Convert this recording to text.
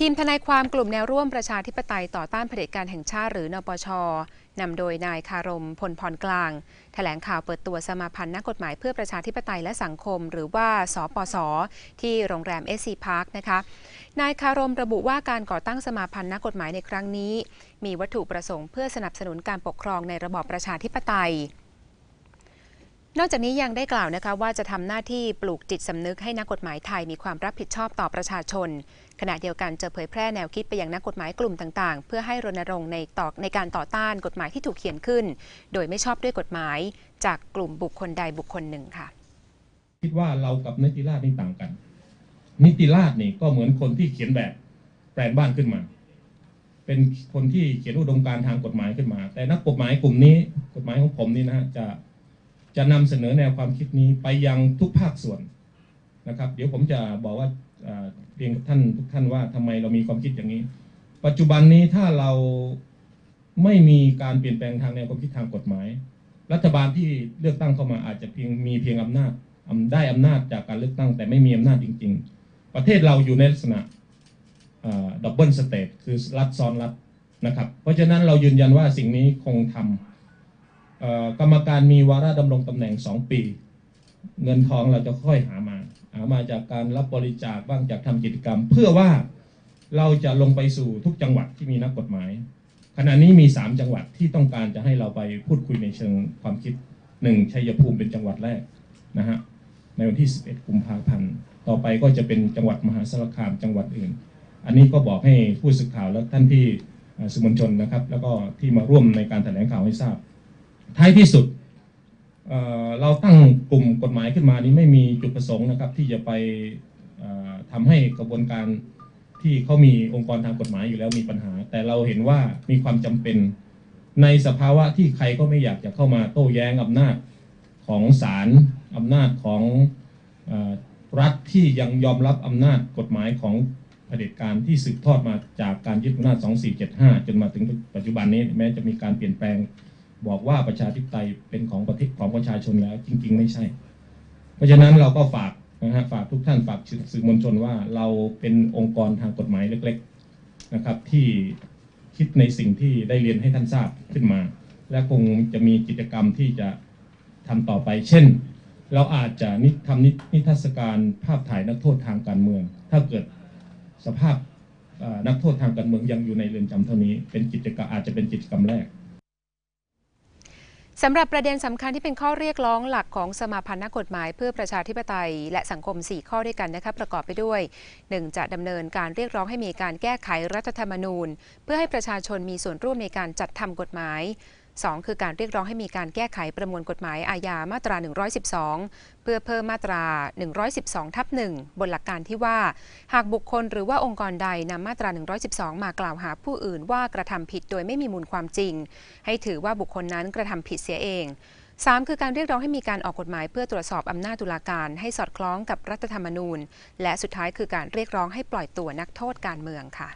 ทีมทนายความกลุ่มแนวร่วมประชาธิปไตยต่อต้านเผด็จการแห่งชาติหรือนปชนำโดยนายคารมพลพรกลาง แถลงข่าวเปิดตัวสมาพันธ์นักกฎหมายเพื่อประชาธิปไตยและสังคม หรือว่าสปส ที่โรงแรมเอสซีพาร์คนะคะ นายคารมระบุว่าการก่อตั้งสมาพันธ์นักกฎหมายในครั้งนี้ มีวัตถุประสงค์เพื่อสนับสนุนการปกครองในระบอบประชาธิปไตย นอกจากนี้ยังได้กล่าวนะคะว่าจะทำหน้าที่ปลูกจิตสำนึกให้นักกฎหมายไทยมีความรับผิดชอบต่อประชาชน ขณะเดียวกันจะเผยแพร่แนวคิดไปยังนักกฎหมายกลุ่มต่างๆ เพื่อให้รณรงค์ในต่อในการต่อต้านกฎหมายที่ถูกเขียนขึ้น โดยไม่ชอบด้วยกฎหมาย จากกลุ่มบุคคลใดบุคคลหนึ่งค่ะ คิดว่าเรากับนิติราชนี่ต่างกัน นิติราชนี่ก็เหมือนคนที่เขียนแบบแปลนบ้านขึ้นมา เป็นคนที่เขียนอุดมการณ์ทางกฎหมายขึ้นมา แต่นักกฎหมายกลุ่มนี้ กฎหมายของผมนี่นะจะ จะนำเสนอแนวความคิดนี้ไปยังทุกภาคส่วนนะครับ เดี๋ยวผมจะบอกว่าเรียนกับท่านทุกท่านว่าทำไมเรามีความคิดอย่างนี้ ปัจจุบันนี้ถ้าเราไม่มีการเปลี่ยนแปลงทางแนวความคิดทางกฎหมาย รัฐบาลที่เลือกตั้งเข้ามาอาจจะเพียงมีเพียงอำนาจได้อำนาจจากการเลือกตั้ง แต่ไม่มีอำนาจจริง ๆ ประเทศเราอยู่ในลักษณะดับเบิลสเตทคือรัฐซ้อนรัฐนะครับ เพราะฉะนั้นเรายืนยันว่าสิ่งนี้คงทำเอ่อ กรรมการมีวาระดำรงตำแหน่ง 2 ปี เงินทองเราจะค่อยหามา หามาจากการรับบริจาคบ้างจากทำกิจกรรม เพื่อว่าเราจะลงไปสู่ทุกจังหวัดที่มีนักกฎหมาย ขณะนี้มี 3 จังหวัดที่ต้องการจะให้เราไปพูดคุยในเชิงความคิดหนึ่งชัยภูมิเป็นจังหวัดแรกนะฮะในวันที่ 11 กุมภาพันธ์ต่อไปก็จะเป็นจังหวัดมหาสารคามจังหวัดอื่น อันนี้ก็บอกให้ผู้สื่อข่าวและท่านที่สมวลชนนะครับ แล้วก็ที่มาร่วมในการแถลงข่าวให้ทราบ ท้ายที่สุดเเราตั้งกลุ่มกฎหมายขึ้นมานี้ไม่มีจุดประสงค์นะครับ ที่จะไปเอ่อทำให้กระบวนการที่เขามีองค์กรทางกฎหมายอยู่แล้วมีปัญหา แต่เราเห็นว่ามีความจำเป็นในสภาวะที่ใครก็ไม่อยากจะเข้ามาโต้แย้งอำนาจของศาลอำนาจของอรัฐที่ยังยอมรับอำนาจกฎหมายของเผด็จการที่สืบทอดมาจากการยึดอำนาจ 2475 จนมาถึงปัจจุบันนี้แม้จะมีการเปลี่ยนแปลง บอกว่าประชาธิปไตยเป็นของประเทศของประชาชนแล้ว จริง ๆ ไม่ใช่ เพราะฉะนั้นเราก็ฝากนะฮะฝากทุกท่านฝากสื่อมวลชนว่าเราเป็นองค์กรทางกฎหมายเล็ก ๆนะครับ ที่คิดในสิ่งที่ได้เรียนให้ท่านทราบขึ้นมา และคงจะมีกิจกรรมที่จะทำต่อไป เช่น เราอาจจะนิทำนินิทรรศการภาพถ่ายนักโทษทางการเมือง ถ้าเกิดสภาพนักโทษทางการเมืองยังอยู่ในเรือนจำเท่านี้ เป็นกิจกรรมอาจจะเป็นกิจกรรมแรก สำหรับประเด็นสำคัญที่เป็นข้อเรียกร้องหลักของสมาพันธ์นักกฎหมายเพื่อประชาธิปไตย และสังคม 4 ข้อด้วยกันนะคะประกอบไปด้วย 1. จะดำเนินการเรียกร้องให้มีการแก้ไขรัฐธรรมนูญ เพื่อให้ประชาชนมีส่วนร่วมในการจัดทำกฎหมาย 2. คือการเรียกร้องให้มีการแก้ไขประมวลกฎหมายอาญามาตรา 112 เพื่อเพิ่มมาตรา 112 ทับ 1 บนหลักการที่ว่า หากบุคคลหรือว่าองค์กรใดนำมาตรา 112 มากล่าวหาผู้อื่นว่ากระทำผิดโดยไม่มีมูลความจริง ให้ถือว่าบุคคลนั้นกระทำผิดเสียเอง 3. คือการเรียกร้องให้มีการออกกฎหมายเพื่อตรวจสอบอำนาจตุลาการให้สอดคล้องกับรัฐธรรมนูญ และสุดท้ายคือการเรียกร้องให้ปล่อยตัวนักโทษการเมืองค่ะ